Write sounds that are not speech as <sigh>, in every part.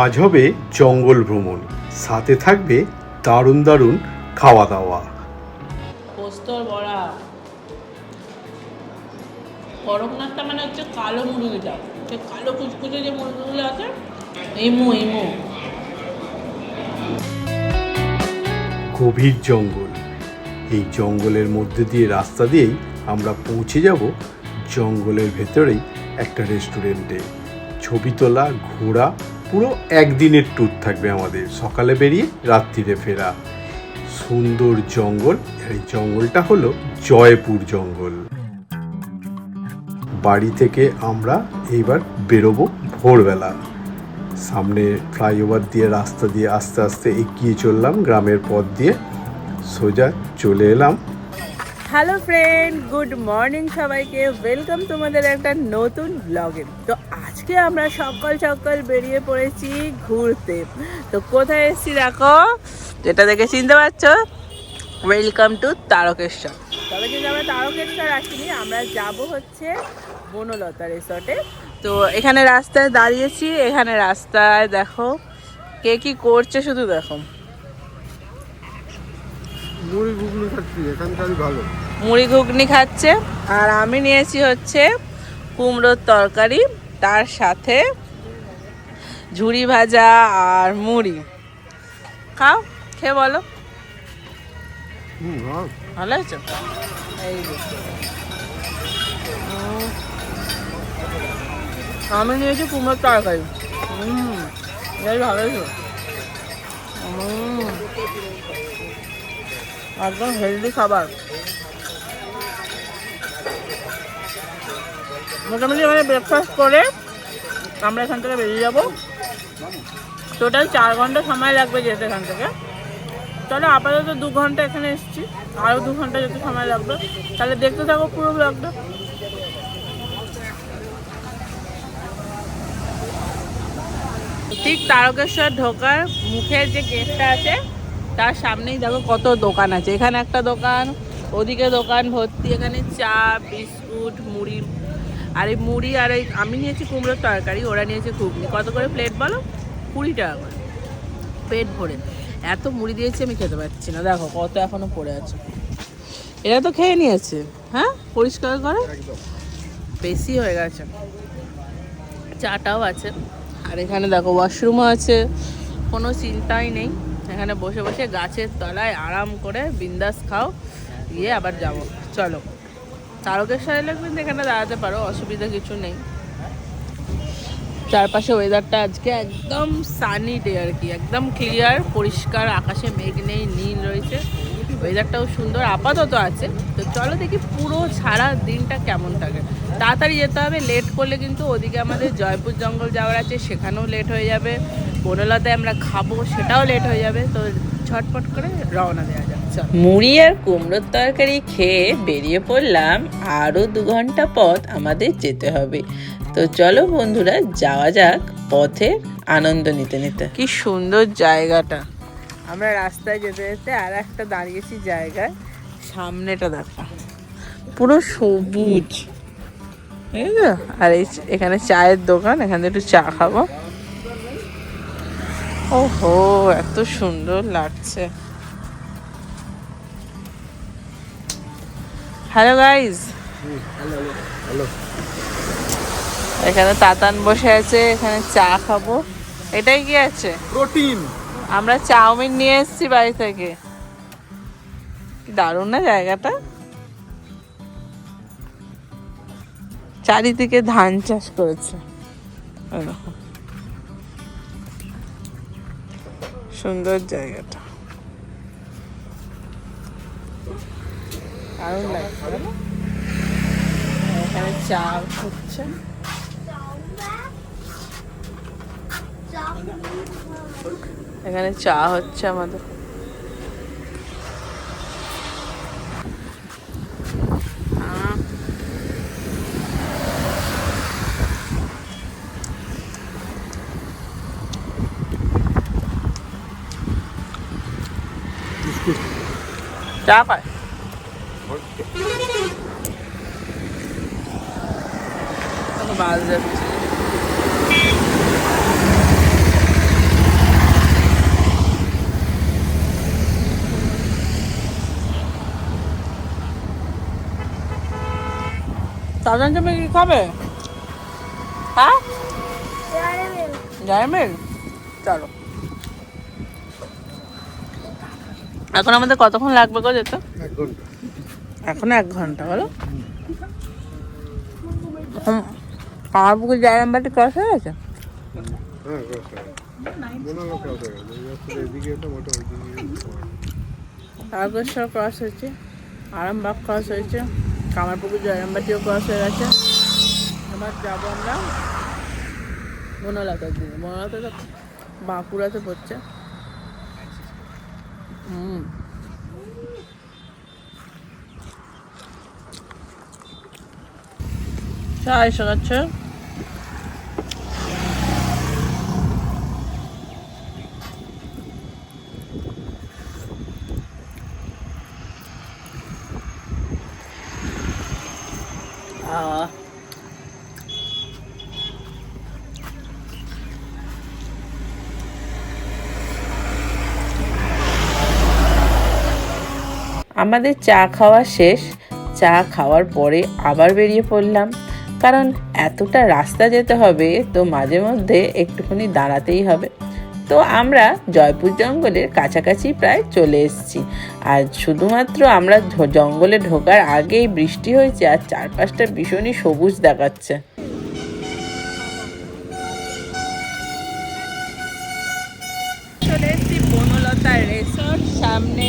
আজ হবে জঙ্গল ভ্রমণ। সাথে থাকবে দারুণ দারুণ খাওয়া দাওয়া পোস্তর বড়া। করকনাথটা মানে হচ্ছে কালো মুরগিটা কালো কুচকুচে যে মুরগিগুলো আছে ইমু ইমু গভীর জঙ্গল। এই জঙ্গলের মধ্যে দিয়ে রাস্তা দিয়েই আমরা পৌঁছে যাব জঙ্গলের ভেতরেই একটা রেস্টুরেন্টে। ছবি তোলা ঘোরা পুরো একদিনের ট্যুর থাকবে আমাদের। সকালে বেরিয়ে রাত্রিরে ফেরা। সুন্দর জঙ্গল। এই জঙ্গলটা হলো জয়পুর জঙ্গল। বাড়ি থেকে আমরা এইবার বেরোবো ভোরবেলা। সামনে ফ্লাইওভার দিয়ে, রাস্তা দিয়ে আস্তে আস্তে এগিয়ে চললাম গ্রামের পথ দিয়ে। সোজা চলে এলাম হ্যালো ফ্রেন্ড, গুড মর্নিং সবাইকে। ওয়েলকাম তোমাদের একটা নতুন ব্লগে তো আজকে আমরা সকাল সকাল বেরিয়ে পড়েছি ঘুরতে। তো কোথায় এসেছি দেখো? যেটা দেখে চিনতে পারছ? Welcome to Tarakeswar. তবে কিন্তু আমরা তারকেশ্বর আসিনি, আমরা যাব হচ্ছে বনলতা রিসর্টে। তো এখানে রাস্তায় দাঁড়িয়েছি, এখানে রাস্তায় দেখো কে কি করছে শুধু দেখো। মুড়ি ঘুগনি খাচ্ছি এখানকারই ভালো। মুড়ি ঘুগনি খাচ্ছে। আর আমি নিয়েছি হচ্ছে কুমড়োর তরকারি তার সাথে ঝুড়ি ভাজা আর মুড়ি। খাও খেয়ে বলো। ভালো। হয়েছে? এই আমি নিয়েছি কুমড়োর তরকারি। হুম ভালো হয়েছে। একদম হেলদি খাবার। মোটামুটি মানে ব্রেকফাস্ট করে আমরা এখান থেকে বেরিয়ে যাব। টোটাল চার ঘণ্টা সময় লাগবে যেতে এখান থেকে। তাহলে আপাতত দু ঘণ্টা এখানে এসেছি। আরও দু ঘণ্টা যেতে সময় লাগবে। তাহলে দেখতে থাকো পুরো ব্লগটা ঠিক তারকেশ্বর ঢোকার মুখের যে গেটটা আছে তার সামনেই দেখো কত দোকান আছে। এখানে একটা দোকান ওদিকে দোকান ভর্তি এখানে চা বিস্কুট মুড়ি। আর এই মুড়ি আর এই আমি নিয়েছি কুমড়োর তরকারি ওরা নিয়েছে ঘুগনি। কত করে প্লেট বলো? কুড়ি টাকা করে। পেট ভরে। এত মুড়ি দিয়েছি আমি খেতে পারছি না। দেখো কত এখনও পড়ে আছে। এরা তো খেয়ে নিয়েছে। হ্যাঁ? পরিষ্কার করে? বেশি হয়ে গেছে। চাটাও আছে। আর এখানে দেখো ওয়াশরুমও আছে। কোনো চিন্তাই নেই। এখানে বসে বসে গাছের তলায় আরাম করে বিন্দাস খাও, গিয়ে আবার যাব। চলো। তারকেশ্বর এলে কিন্তু এখানে দাঁড়াতে পারো, অসুবিধা কিছু নেই। চারপাশে ওয়েদারটা আজকে একদম সানি ডে আর কি, একদম ক্লিয়ার পরিষ্কার, আকাশে মেঘ নেই, নীল রয়েছে। ওয়েদারটাও সুন্দর, আপাতত আছে। তো চলো দেখি পুরো সারা দিনটা কেমন থাকে। তাড়াতাড়ি যেতে হবে লেট করলে কিন্তু ওদিকে আমাদের জয়পুর জঙ্গল যাওয়ার আছে, সেখানেও লেট হয়ে যাবে। বনলতায় আমরা খাব সেটাও লেট হয়ে যাবে তো ঝটপট করে রওনা দেওয়া যাক চল। মুড়ি আর কুমড়োর তরকারি খেয়ে বেরিয়ে পড়লাম আরও দু ঘণ্টা পথ আমাদের যেতে হবে। তো চলো বন্ধুরা যাওয়া যাক পথের আনন্দ নিতে নিতে। কি সুন্দর জায়গাটা। আমরা রাস্তায় যেতে যেতে আর একটা দাঁড়িয়েছি জায়গায় সামনেটা দেখা। পুরো সবুজ। আর এই এখানে চায়ের দোকান এখানে একটু চা খাব। ওহো এত সুন্দর লাগছে। হ্যালো গাইজ এখানে তাতান বসে আছে এখানে চা খাব। এটাই কি আছে? প্রোটিন। আমরা চাউমিন নিয়ে এসেছি বাড়ি থেকে। দারুণ না জায়গাটা? চারিদিকে ধান চাষ করেছে। এই সুন্দর জায়গাটা। দারুণ লাগছে এখানে চা হচ্ছে এখানে চা হচ্ছে আমাদের। চা পায় মাছ যাচ্ছে তাজান জমি কি কবে হ্যাঁ? জয়মিল চলো। এখন আমাদের কতক্ষণ লাগবে গো যেতে? এখন এক ঘণ্টা বলো। আমার পুকুর ক্রস হয়ে গেছে? হ্যাঁ ক্রস তারকেশ্বর হয়েছে। আরামবাগ ক্রস হয়েছে। কামারপুকুর জয়রামবাটিও ক্রস হয়ে গেছে। এবার যাব আমরা বনলতার দিকে। বনলতা তো বাঁকুড়াতে পড়ছে। হুম চা এসে গেছে আহ আমাদের চা খাওয়া শেষ, চা খাওয়ার পরে আবার বেরিয়ে পড়লাম। কারণ এতটা রাস্তা যেতে হবে, তো মাঝে মধ্যে একটুখানি দাঁড়াতেই হবে। তো আমরা জয়পুর জঙ্গলের কাছাকাছি প্রায় চলে এসেছি। আর শুধুমাত্র আমরা জঙ্গলে ঢোকার আগেই বৃষ্টি হয়েছে আর চারপাশটা ভীষণই সবুজ দেখাচ্ছে। চলে এসেছি বনলতা রেসর্ট, সামনে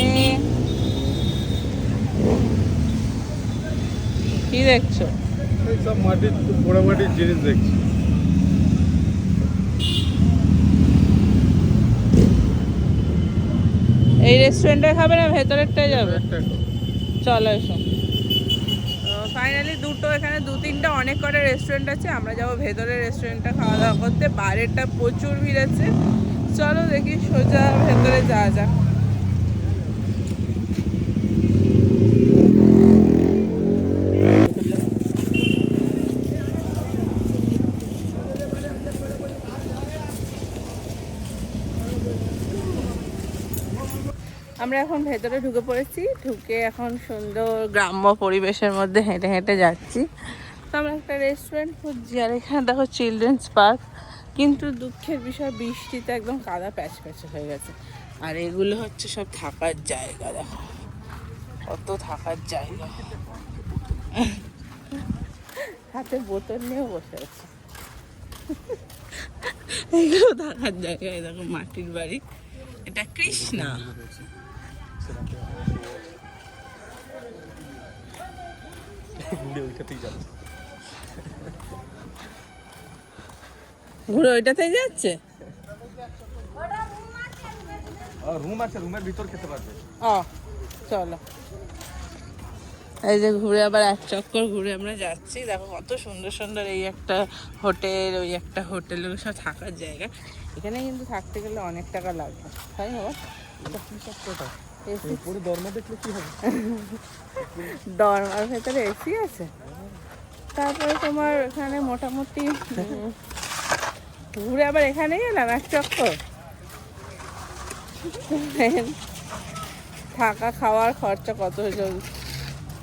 কি দেখছ? এই সব মাটির পোড়া জিনিস দেখছি। এই রেস্টুরেন্টে খাবে না ভেতরেরটাই যাবে। চলো এসো। ফাইনালি দুটো এখানে দু তিনটা অনেক কটা রেস্টুরেন্ট আছে। আমরা যাব ভেতরের রেস্টুরেন্টটা খাওয়া দাওয়া করতে। বাইরেরটা প্রচুর ভিড় আছে। চলো দেখি সোজা ভেতরে যাওয়া যাক। আমরা এখন ভেতরে ঢুকে পড়েছি, ঢুকে এখন সুন্দর গ্রাম্য পরিবেশের মধ্যে হেঁটে হেঁটে যাচ্ছি। তো আমরা একটা রেস্টুরেন্ট খুঁজছি, আর এখানে দেখো চিলড্রেন্স পার্ক কিন্তু দুঃখের বিষয় বৃষ্টিতে একদম কাদা প্যাচ প্যাচে হয়ে গেছে। আর এগুলো হচ্ছে সব থাকার জায়গা, দেখো। কত থাকার জায়গা। হাতে বোতল নিয়েও বসে আছে। এগুলো থাকার জায়গায়, দেখো মাটির বাড়ি। এটা কৃষ্ণা। <laughs> ঘুরে ওইটাতেই যাচ্ছে? রুম আছে রুমের ভিতর খেতে পারবে। ও চলো। এই যে ঘুরে আবার এক চক্কর ঘুরে আমরা যাচ্ছি। দেখো কত সুন্দর সুন্দর এই একটা হোটেল ওই একটা হোটেল সব থাকার জায়গা। এখানে কিন্তু থাকতে গেলে অনেক টাকা লাগবে। তাই? এসি পুরো দরমা দেখলে কি হবে? ডরমার ভেতরে এসি আছে? তারপরে তোমার এখানে মোটামুটি ঘুরে আবার এখানে গেলাম এক চক্কর। থাকা খাওয়ার খরচা কত হয়েছে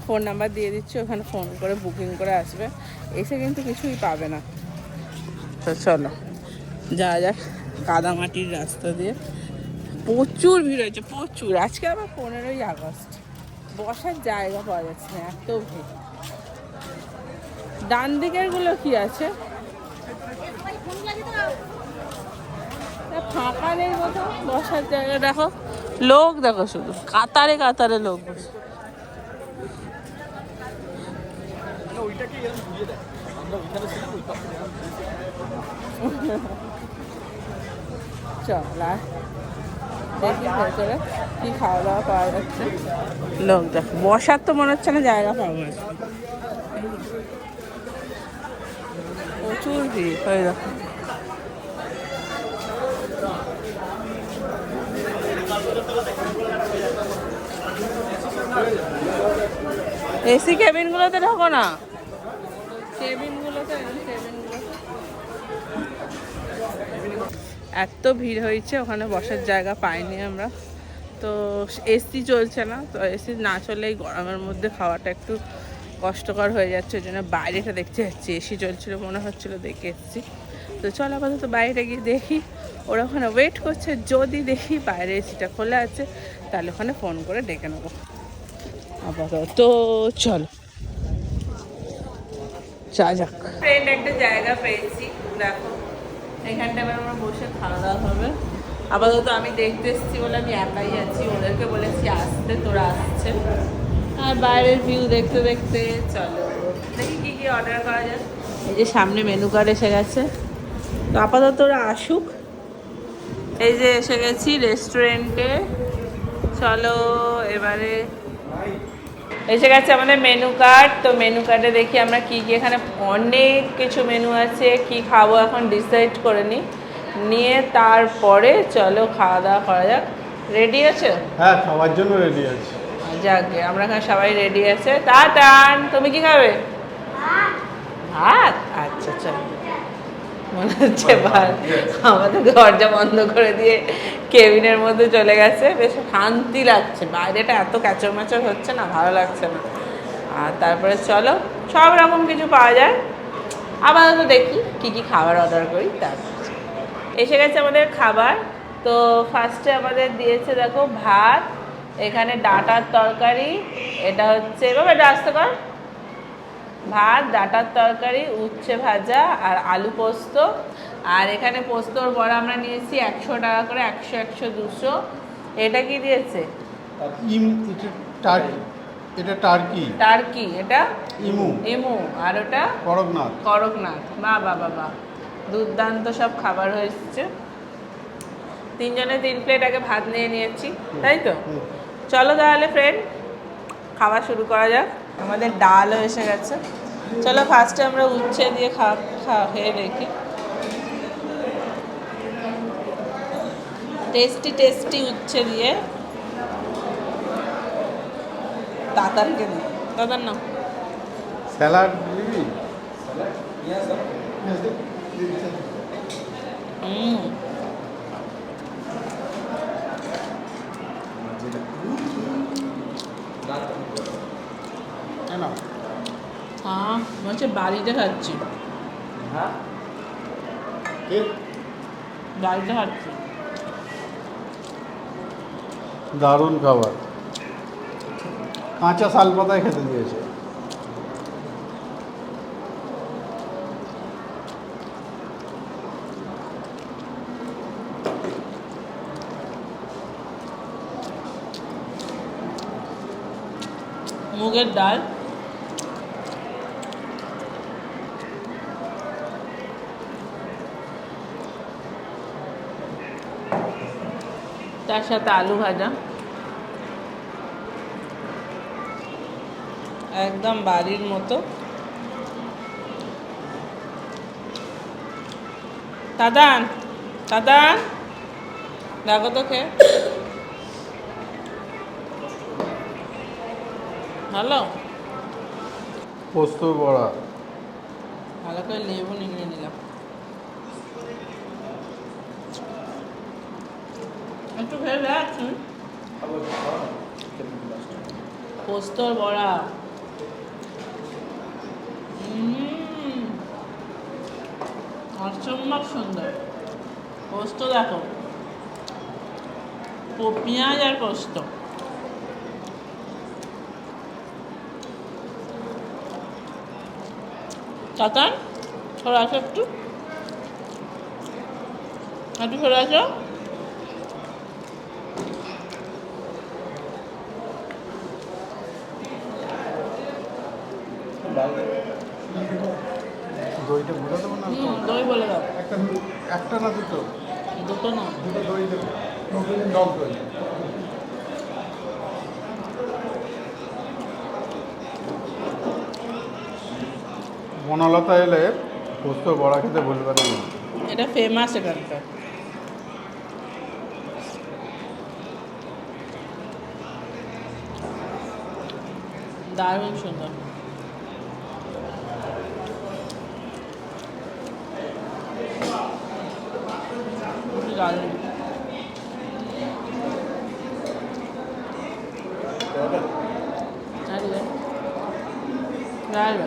ফোন নাম্বার দিয়ে দিচ্ছি ওখানে ফোন করে বুকিং করে আসবে। এসে কিন্তু কিছুই পাবে না। তো চলো যা যাক কাদামাটির রাস্তা দিয়ে। প্রচুর ভিড় হয়েছে, প্রচুর। আজকে আবার পনেরোই আগস্ট। বসার জায়গা পাওয়া যাচ্ছে না, এত ভিড়। ডান দিকেরগুলো কি আছে? এ ফাঁকা নেই কোথাও বসার জায়গা। দেখো, লোক দেখো শুধু, কাতারে কাতারে লোক বসে। চল দেখি ভেতরে কি খাওয়া দাওয়া পাওয়া যাচ্ছে। লোক দেখো বসার তো মনে হচ্ছে না জায়গা পাবো। প্রচুর ভিড় হয়ে দেখো। এসি কেবিনগুলোতে ঢোকো না। কেবিনগুলোতে এত ভিড় হয়েছে, ওখানে বসার জায়গা পাইনি আমরা। তো এসি চলছে না, তো এসি না চলে এই গরমের মধ্যে খাওয়াটা একটু কষ্টকর হয়ে যাচ্ছে, ওই জন্য বাইরেটা দেখতে যাচ্ছি। এসি চলছিল, মনে হচ্ছিল দেখে এসেছি। তো চল আপাতত বাইরে গিয়ে দেখি। ওরা ওখানে ওয়েট করছে, যদি দেখি বাইরে এসিটা খোলা আছে, তাহলে ওখানে ফোন করে ডেকে নেব। আপাতত চলো। যা যাক। ফ্রেন্ড একটা জায়গা পেয়েছি, দেখো। এখানটা এবার আমরা বসে খাওয়া দাওয়া হবে। আপাতত আমি দেখতে এসেছি বলে আমি একাই আছি, ওদেরকে বলেছি আসতে, তোরা আসছে। আর বাইরের ভিউ দেখতে দেখতে চলো। দেখি কি কি অর্ডার করা যায়। এই যে সামনে মেনু কার্ড এসে গেছে। তো আপাতত ওরা আসুক। এই যে এসে গেছি রেস্টুরেন্টে চলো, এবারে এসে গেছে আমাদের মেনু কার্ড তো মেনু কার্ডে দেখি আমরা কি কি এখানে অনেক কিছু মেনু আছে কি খাব এখন ডিসাইড করে নিই নিয়ে তারপরে চলো খাওয়া দাওয়া করা যাক। রেডি আছে? হ্যাঁ খাওয়ার জন্য রেডি আছে। যাকে আমরা এখানে সবাই রেডি আছে। তাতান তুমি কি খাবে? ভাত? আচ্ছা চলো। মনে হচ্ছে ভাত আমাদের দরজা বন্ধ করে দিয়ে কেবিনের মধ্যে চলে গেছে। বেশ শান্তি লাগছে। বাইরেটা এত ক্যাচর ম্যাচর হচ্ছে না, ভালো লাগছে না। আর তারপরে চলো, সব রকম কিছু পাওয়া যায়। আপাতত দেখি কি কি খাবার অর্ডার করি তারপর এসে গেছে আমাদের খাবার। তো ফার্স্টে আমাদের দিয়েছে দেখো ভাত, এখানে ডাটার তরকারি, এটা হচ্ছে এভাবে রাস্তা কর। ভাত ডাটার তরকারি উচ্ছে ভাজা আর আলু পোস্ত। আর এখানে পোস্তর বড়া আমরা নিয়েছি একশো টাকা করে একশো একশো দুশো। এটা কি দিয়েছে? ইম এটা টার্কি এটা টার্কি। টার্কি এটা? ইমু। ইমু আর ওটা? করকনাথ। করকনাথ। বা বা বাবা দুর্দান্ত সব খাবার হয়েছে তিনজনে তিন প্লেট আগে ভাত নিয়ে নিয়েছি তাই তো? চলো তাহলে ফ্রেন্ড খাওয়া শুরু করা যাক। আমাদের ডালও এসে গেছে। চলো ফার্স্টে আমরা উচ্ছে দিয়ে খাওয়া খাওয়া খেয়ে দেখি। টেস্টি টেস্টি উচ্ছে দিয়ে তাতারকে দিই। তাতার না স্যালাড দিবি? হুম। কেন হ্যাঁ হচ্ছে বাড়িতে খাচ্ছি। বাড়িতে খাচ্ছি। দারুণ খাবার। কাঁচা শাল পাতায় খেতে দিয়েছে। মুগের ডাল। তার সাথে আলু ভাজা। একদম বাড়ির মতো। দাদান দাদান দেখো তো খেয়ে ভালো? পোস্ত বড়া। ভালো করে লেবু নিয়ে নিলাম। একটু ভেবে রাখছি পোস্তর বড়া। অসম্ভব সুন্দর। পোস্ত দেখো। পেঁয়াজ আর পোস্ত। কাতান আসো একটু। একটু সরে আসো দইটা বলে দেবো না হুম দই বলে দাও একটা একটা না দুটো? দুটো না। দুটো দই দেবো। দই। বনলতা এলে পোস্ত বড়া খেতে বলবে না। এটা ফেমাস এখানকার। দারুণ সুন্দর দারুণ আর ডাল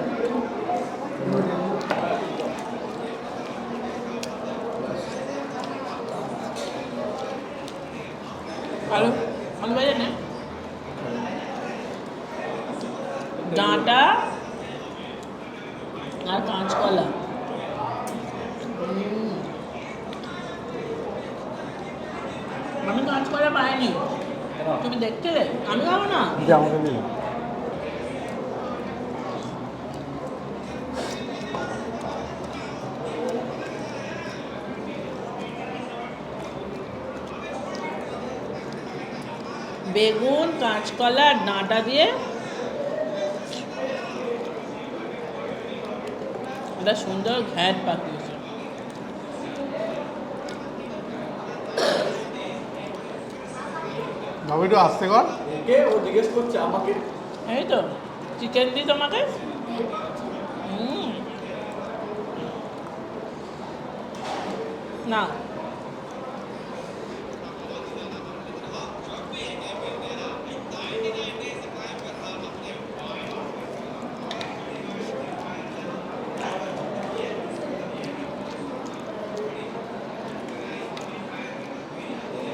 আলু আলু ভাজা না ডাঁটা আর কাঁচকলা উম। আমি কাঁচকলা পাইনি তুমি দেখতে আমি খাব না। আমাকে নিয়ে বেগুন কাঁচকলা আর ডাঁটা দিয়ে। একটা সুন্দর ঘ্যাট পাকিয়েছে বাবু একটু আসতে কর। কে? ও জিজ্ঞেস করছে আমাকে। এই তো চিকেন দিই তোমাকে? না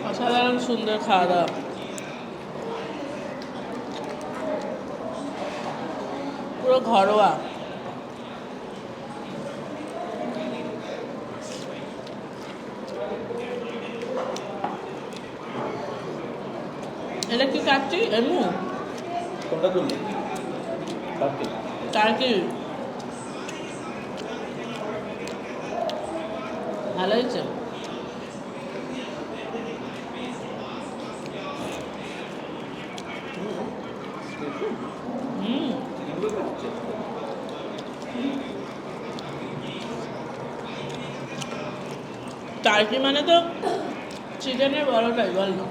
অসাধারণ সুন্দর খাওয়া দাওয়া। পুরো ঘরোয়া। এটা কি কাটছি এমু? কোনটা টার্কি ভালো হয়েছে হুম টার্কি মানে তো চিকেনের বড়টাই বল না।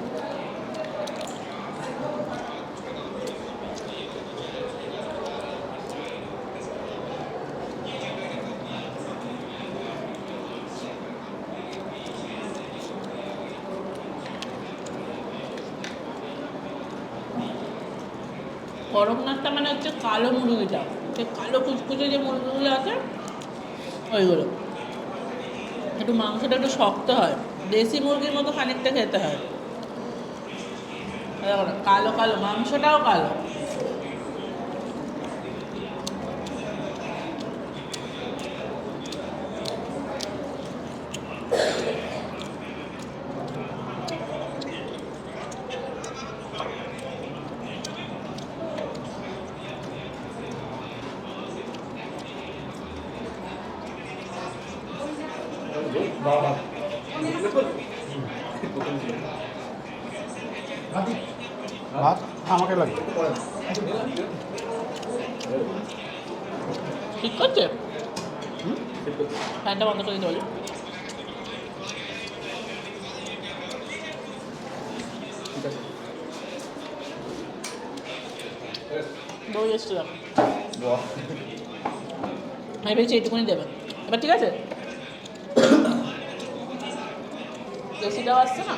করকনাথটা মানে হচ্ছে কালো মুরগিটা। কালো কুচকুচে যে মুরগিগুলো আছে, ওইগুলো। একটু মাংসটা একটু শক্ত হয়। দেশি মুরগির মতো খানিকটা খেতে হয়। কালো কালো, মাংসটাও কালো বাবা ভাত? আমাকে লাগবে। ঠিক করছে? ফ্যানটা বন্ধ করে দিতে বলি। ঠিক আছে। দই এসছে আমি ভেবেছি এইটুকুনি দেবে। এবার ঠিক আছে? <coughs> দেশিটাও আসছে না?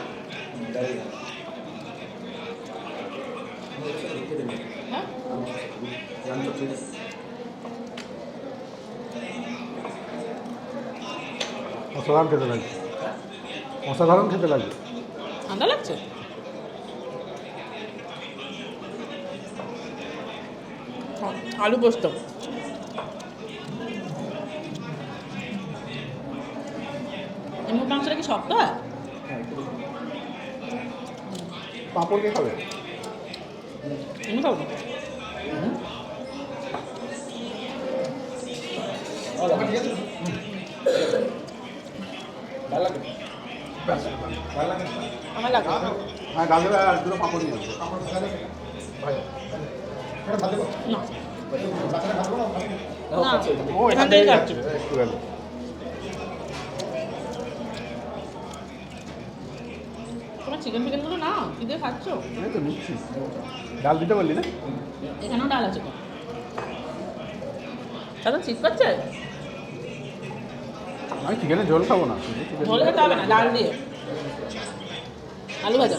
অসাধারণ খেতে লাগবে। অসাধারণ খেতে লাগবে। ঠান্ডা লাগছে? আলু পোস্ত। এমন মাংসটা কি শক্ত? হয় পাঁপড় কে খাবে? এমনি খাব ভালো লাগে ভালো লাগে আমার লাগবে হ্যাঁ গাজরে আর দুটো পাঁপড় নিয়ে ভাই এটা ভালো না নাও, না। খাচ্ছে। ও এখান এখান থেকে যাচ্ছে একটু গেল তোমার চিকেন ফিকেনগুলো না কি দিয়ে খাচ্ছ এই তো নিচ্ছি ডাল দিতে পারলি না এখানেও ডাল আছে তো দাদা করছে আমি চিকেনের ঝোল খাবো না ঝোল খেতে হবে না ডাল দিয়ে আলু ভাজা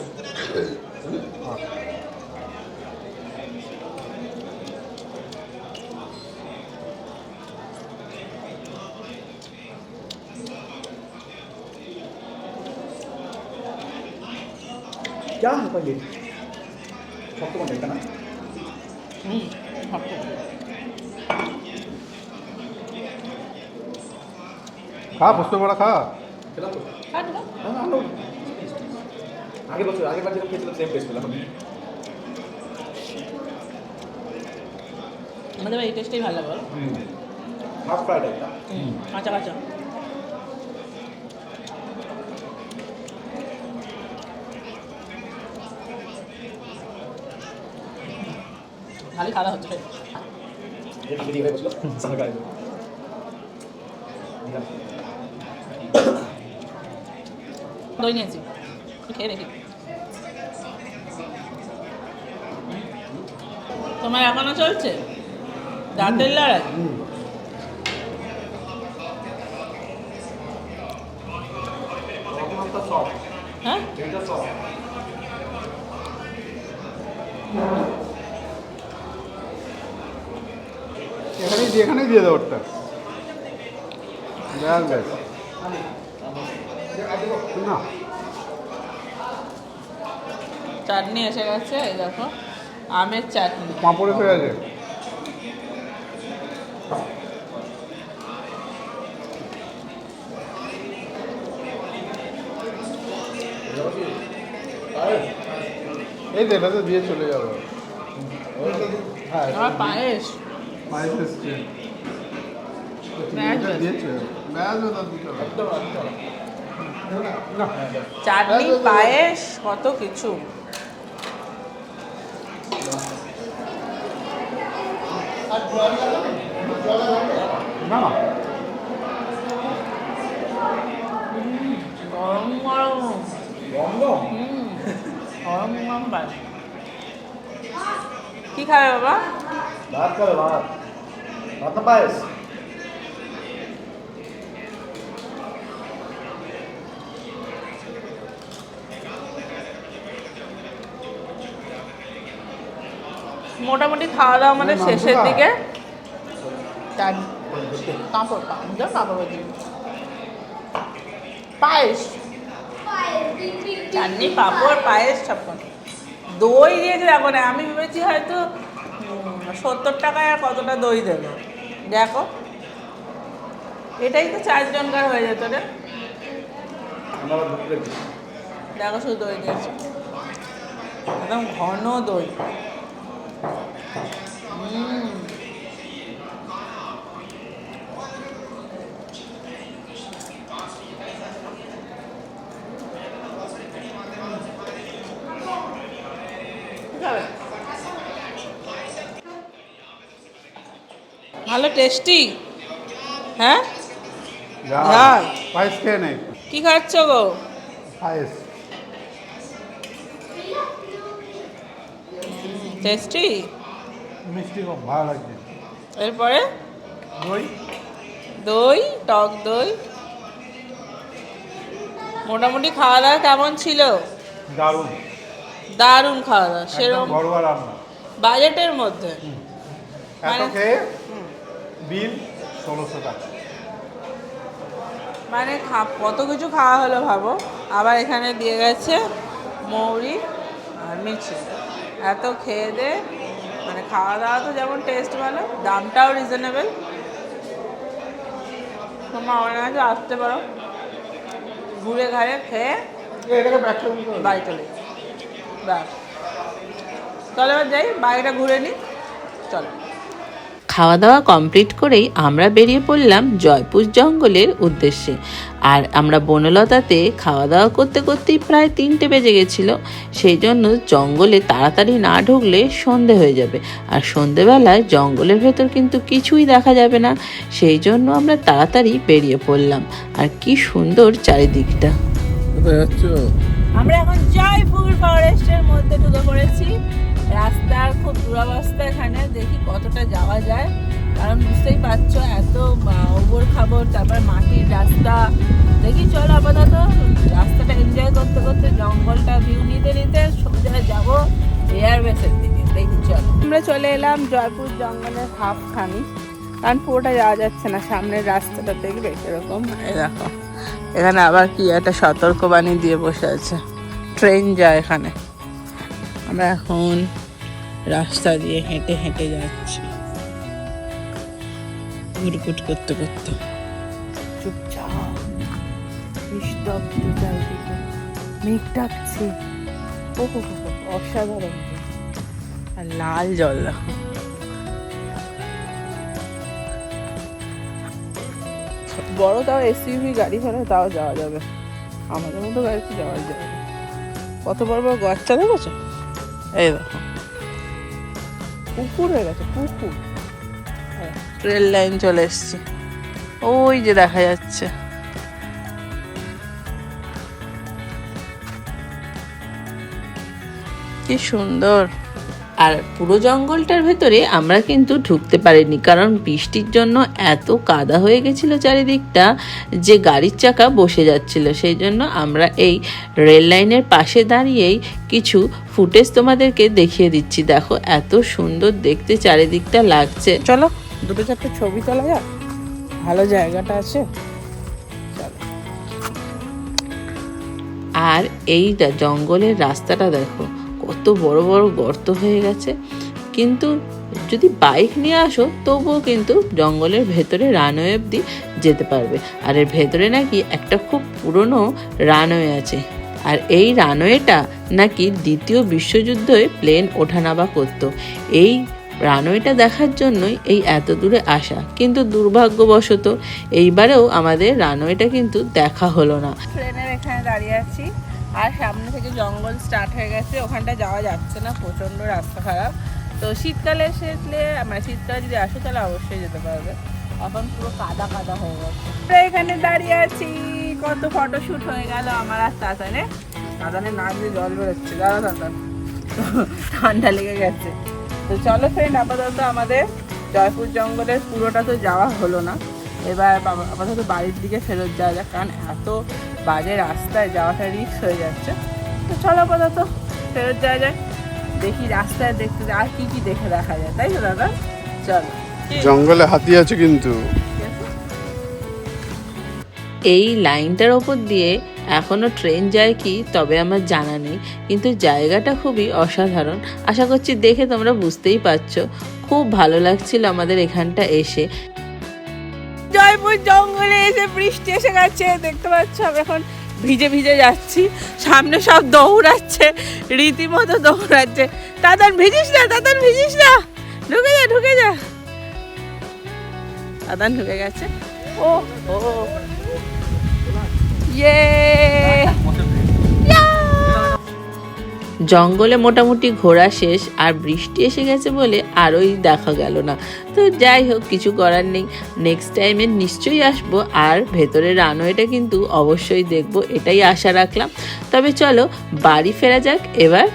क्या है पनीर सबको मिलता ना আর না হ্যাঁ ভালো আগের বছর আগের বার যেরকম খেয়েছিলাম সেম টেস্ট পেলাম আমাদের এই টেস্টটাই ভালো বল হাফ ফ্রাইড একটা কাঁচা কাঁচা খালি খাওয়া হচ্ছে যেটা বেরিয়ে হয়ে বসল সামনে গাড়ি দই নিয়েছি তোমার এখনও চলছে? দাঁতের লড়াই? হ্যাঁ? এখানেই দিয়ে দাও ওরটা। ব্যাস ব্যাস চাটনি এসে গেছে এই দেখো আমের চাটনি। পাঁপড়ে হয়ে আছে এই তো এটা তো দিয়ে চলে যাব। হ্যাঁ পায়েস। পায়েস এসছে। চাটনি পায়েস কত কিছু। না না কি খাবে বাবা? ভাত খাবে ভাত। ভাত না পায়েস? মোটামুটি খাওয়া দাওয়া মানে শেষের দিকে। চাট- পাঁপড় পাঁপড় পাঁপড় ভাজি পায়েস। চাটনি পাঁপড় পায়েস ছাপ্পন দই দিয়েছে দেখো না আমি ভেবেছি হয়তো সত্তর টাকায় আর কতটা দই দেবে। দেখো। এটাই তো চারজনকার হয়ে যেত রে। দেখো শুধু দই দিয়েছে। একদম ঘন দই। হুম খাবে? ভালো টেস্টি হ্যাঁ? ঝাল। পায়েস খেয়ে নে। কি খাচ্ছ গো? পায়েস টেস্টি মিষ্টি খুব ভালো লাগছে। এরপরে? দই। দই টক দই। মোটামুটি খাওয়া দাওয়া কেমন ছিল? দারুণ। দারুণ খাওয়া দাওয়া সেরকম বাজেটের মধ্যে। মানে-। বিল ষোলোশো টাকা। মানে খা কত কিছু খাওয়া হলো ভাবো? আবার এখানে দিয়ে গেছে মৌরি আর মিচি এত খেয়ে দে মানে খাওয়া দাওয়া তো যেমন টেস্ট ভালো দামটাও রিজনেবল তোমরা আমার কাছে আসতে পারো। ঘুরে ঘাড়ে খেয়ে। বাড়ি চলে ব্যাস। চলো এবার যাই বাড়িটা ঘুরে নিই। চলো। খাওয়া দাওয়া কমপ্লিট করেই আমরা বেরিয়ে পড়লাম জয়পুর জঙ্গলের উদ্দেশ্যে। আর আমরা বনলতাতে খাওয়া দাওয়া করতে করতেই প্রায় তিনটে বেজে গেছিল। সেই জন্য জঙ্গলে তাড়াতাড়ি না ঢুকলে সন্ধে হয়ে যাবে। আর সন্ধেবেলায় জঙ্গলের ভেতর কিন্তু কিছুই দেখা যাবে না। সেই জন্য আমরা তাড়াতাড়ি বেরিয়ে পড়লাম। আর কি সুন্দর চারিদিকটা। আমরা এখন জয়পুর ফরেস্টের মধ্যে ঢুকে পড়েছি। রাস্তার খুব দুরবস্থা এখানে, দেখি কতটা যাওয়া যায়। কারণ বুঝতেই পারছ, এত ওবর খাবর, তারপর মাটির রাস্তা। দেখি চলো আপাতত, রাস্তাটা এনজয় করতে করতে জঙ্গলটা ভিউ নিতে নিতে সোজা যাব এয়ারবেসের দিকে। দেখি চলো। আমরা চলে এলাম জয়পুর জঙ্গলের হাফখানি। কারণ পুরোটা যাওয়া যাচ্ছে না, সামনের রাস্তাটা দেখবে এরকম। দেখো, এখানে আবার কি একটা সতর্কবাণী দিয়ে বসে আছে। ট্রেন যায় এখানে। আমরা এখন রাস্তা দিয়ে হেঁটে হেঁটে যাচ্ছি। ঘুরঘুট করতে করতে। চুপচাপ। নিস্তব্ধ অসাধারণ। আর লাল জল দেখো বড় তাও এসইউভি গাড়ি হলে তাও যাওয়া যাবে। আমাদের মতো গাড়িতে যাওয়া যাবে। কত বড় বড় গচ্চা দেখেছ? এই দেখো। পুকুর হয়ে গেছে পুকুর রেল লাইন চলে এসছে। ওই যে দেখা যাচ্ছে। কি সুন্দর। আর পুরো জঙ্গলটার ভেতরে আমরা কিন্তু ঢুকতে পারিনি কারণ বৃষ্টির জন্য এত কাদা হয়ে গেছিল চারিদিকটা যে গাড়ির চাকা বসে যাচ্ছিল। সেই জন্য আমরা এই রেল লাইনের পাশে দাঁড়িয়েই কিছু ফুটেজ তোমাদেরকে দেখিয়ে দিচ্ছি। দেখো এত সুন্দর দেখতে চারিদিকটা লাগছে। চলো দুটো চারটে ছবি তোলা যাক। ভালো জায়গাটা আছে। আর এই দা- জঙ্গলের রাস্তাটা দেখো কত বড় বড় গর্ত হয়ে গেছে। কিন্তু যদি বাইক নিয়ে আসো, তবুও কিন্তু জঙ্গলের ভেতরে রানওয়ে অব্দি যেতে পারবে। আর এর ভেতরে নাকি একটা খুব পুরনো রানওয়ে আছে। আর এই রানওয়েটা নাকি দ্বিতীয় বিশ্বযুদ্ধে প্লেন ওঠানামা করতো। এই রানওয়েটা দেখার জন্যই এই এত দূরে আসা। কিন্তু দুর্ভাগ্যবশত এইবারেও আমাদের রানওয়েটা কিন্তু দেখা হলো না। ট্রেনের এখানে দাঁড়িয়ে আছি। আর সামনে থেকে জঙ্গল স্টার্ট হয়ে গেছে, ওখানটা যাওয়া যাচ্ছে না, প্রচণ্ড রাস্তা খারাপ। তো শীতকালে এসেলে মানে শীতকালে যদি আসে, তাহলে অবশ্যই যেতে পারবে। এখন পুরো কাদা কাদা হয়ে গেছে। এখানে দাঁড়িয়ে আছি, কত ফটোশ্যুট হয়ে গেল আমার আর তাতানে। তাতানে না দিয়ে জল বেরোচ্ছে দাদা তাতান। ঠান্ডা লেগে গেছে। তো চলো ফ্রেন্ড আপাতত আমাদের জয়পুর জঙ্গলের পুরোটা তো যাওয়া হলো না। এবার বাবা- আপাতত বাড়ির দিকে ফেরত যাওয়া যাক কারণ এত বাজে রাস্তায় যাওয়াটা রিস্ক হয়ে যাচ্ছে। তো চলো আপাতত ফেরত যাওয়া যাক দেখি রাস্তায় দেখতে আর কি কি দেখে দেখা যায় তাই তো দাদা? চলো। জঙ্গলে হাতি আছে কিন্তু। এই লাইনটার ওপর দিয়ে এখনও ট্রেন যায় কি তবে আমার জানা নেই কিন্তু জায়গাটা খুবই অসাধারণ। আশা করছি দেখে তোমরা বুঝতেই পারছ। খুব ভালো লাগছিল আমাদের এখানটা এসে। জয়পুর জঙ্গলে এসে বৃষ্টি এসে গেছে, দেখতে পাচ্ছ আমি এখন ভিজে ভিজে যাচ্ছি। সামনে সব দৌড়াচ্ছে, রীতিমতো দৌড়াচ্ছে। দাদান ভিজিস না দাদান ভিজিস না। ঢুকে যা ঢুকে যা। দাদান ঢুকে গেছে। ও ও। ইয়ে। জঙ্গলে মোটামুটি ঘোরা শেষ আর বৃষ্টি এসে গেছে বলে আরোই দেখা গেল না। তো যাই হোক, কিছু করার নেই। নেক্সট টাইমে নিশ্চয়ই আসব আর ভেতরে রানওয়েটা কিন্তু অবশ্যই দেখব, এটাই আশা রাখলাম। তবে চলো, বাড়ি ফেরা যাক, এবার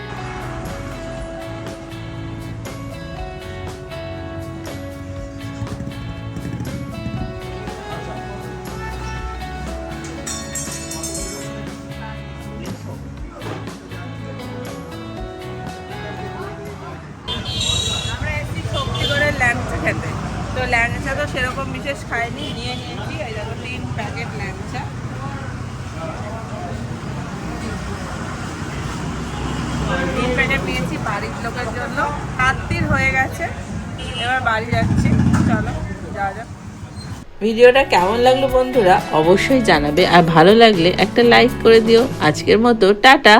ভিডিওটা কেমন লাগল বন্ধুরা অবশ্যই জানাবে আর ভালো লাগলে একটা লাইক করে দিও। আজকের মতো, টাটা।